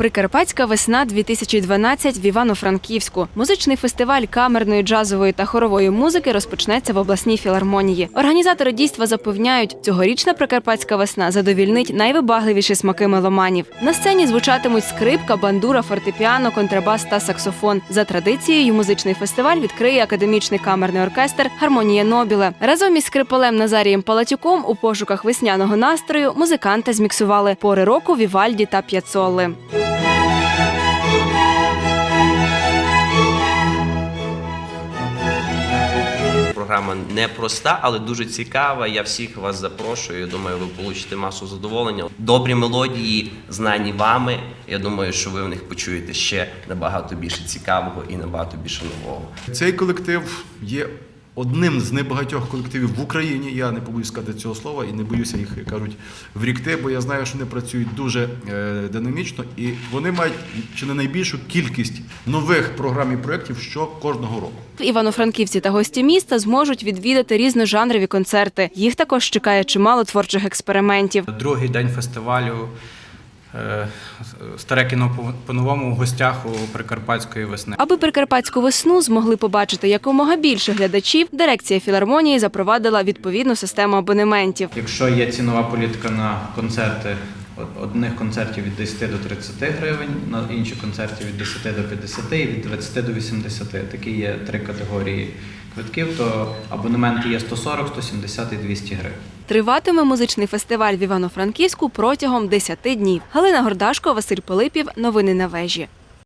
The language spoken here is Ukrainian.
Прикарпатська весна 2012 в Івано-Франківську. Музичний фестиваль камерної, джазової та хорової музики розпочнеться в обласній філармонії. Організатори дійства запевняють, цьогорічна прикарпатська весна задовільнить найвибагливіші смаки меломанів. На сцені звучатимуть скрипка, бандура, фортепіано, контрабас та саксофон. За традицією, музичний фестиваль відкриє академічний камерний оркестр Гармонія Нобіле. Разом із скрипалем Назарієм Палатюком у пошуках весняного настрою музиканти зміксували пори року Вівальді та П'яцолли. Програма непроста, але дуже цікава. Я всіх вас запрошую. Я Думаю, ви получите масу задоволення. Добрі мелодії, знані вами. Я думаю, що ви в них почуєте ще набагато більше цікавого і набагато більше нового. Цей колектив є одним з небагатьох колективів в Україні. Я не побоюсь сказати цього слова і не боюся їх, як кажуть, врікти, бо я знаю, що вони працюють дуже е, динамічно і вони мають чи не найбільшу кількість нових програм і проєктів що кожного року. Івано-франківці та гості міста зможуть відвідати різножанрові концерти. Їх також чекає чимало творчих експериментів. Другий день фестивалю. Е, Старе кіно по- по-новому в гостях у Прикарпатської весни. Аби прикарпатську весну змогли побачити якомога більше глядачів, дирекція філармонії запровадила відповідну систему абонементів. Якщо є цінова політика на концерти, одних концертів від 10 до 30 гривень, на інші концерти від 10 до 50 і від 20 до 80. Такі є три категорії квитків, то абонементи є 140, 170 і 200 гривень. Триватиме музичний фестиваль в Івано-Франківську протягом 10 днів. Галина Гордашко, Василь Пилипів. Новини на вежі.